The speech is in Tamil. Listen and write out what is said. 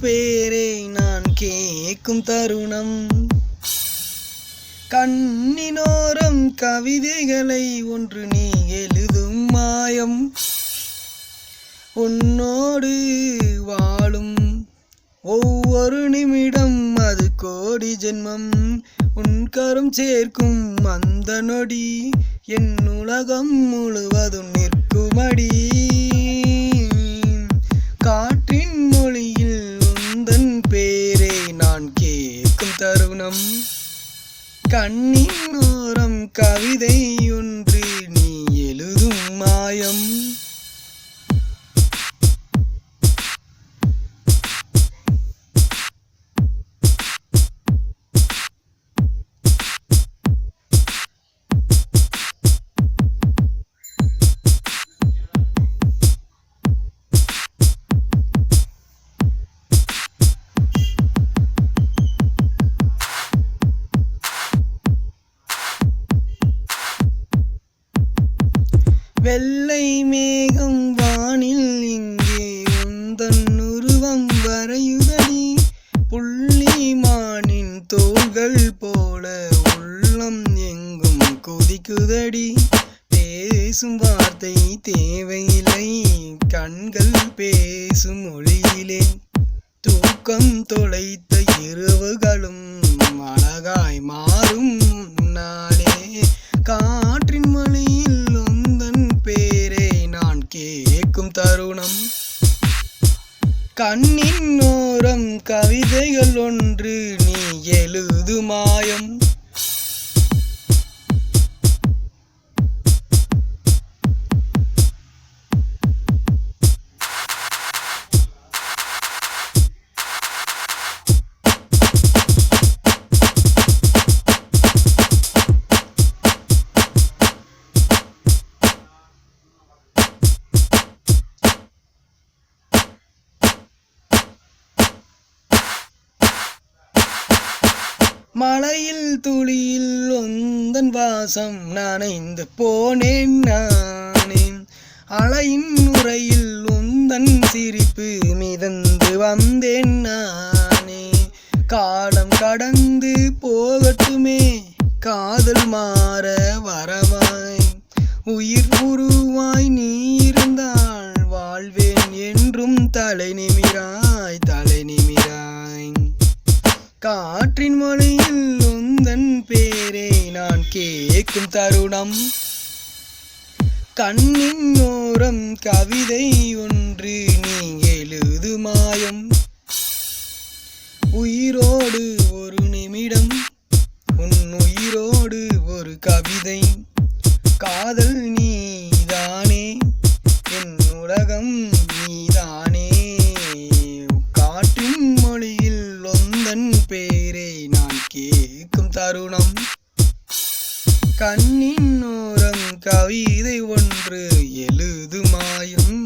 பேரை நான் கேட்கும் தருணம். கண்ணினோரம் கவிதைகளை ஒன்று நீ எழுதும் மாயம். உன்னோடு வாழும் ஒவ்வொரு நிமிடம் அது கோடி ஜென்மம். உன் கரும் சேர்க்கும் அந்த நொடி என் உலகம் முழுவதும் நிற்குமடி. கண்ணின் ஓரம் கவிதை ஒன்று வெள்ளை மேகம் வானில் இங்கே உந்தன் உருவம் வரையுதடி. புள்ளி மானின் தோள்கள் போல உள்ளம் எங்கும் கொதிக்குதடி. பேசும் வார்த்தை தேவையில்லை கண்கள் பேசும் மொழியிலே. தூக்கம் தொலைத்த இரவுகளும் அழகாய் மாறும் நாளே. கா கண்ணின் ஓரம் கவிதைகள் ஒன்று நீ எழுது மாயம் மலையில் துளியில் உந்தன் வாசம் நனைந்து போனேன் நானே அலையின் உரையில் உந்தன் சிரிப்பு மிதந்து வந்தேன் நானே. காலம் கடந்து போகட்டுமே காதல் மாற வரவாய் உயிர் உருவாய் நீ இருந்தால் வாழ்வேன் என்றும் தலை நிமிராய் காற்றின் மொழியில் உந்தன் பேரை நான் கேட்கும் தருணம். கண்ணின் ஓரம் கவிதை ஒன்று நீ எழுது மாயம். உயிரோடு ஒரு நிமிடம் உன் உயிரோடு ஒரு கவிதை. காதல் நீ பேரை நான் கேட்கும் தருணம். கண்ணின் ஓரம் கவிதை ஒன்று எழுதுமாயும்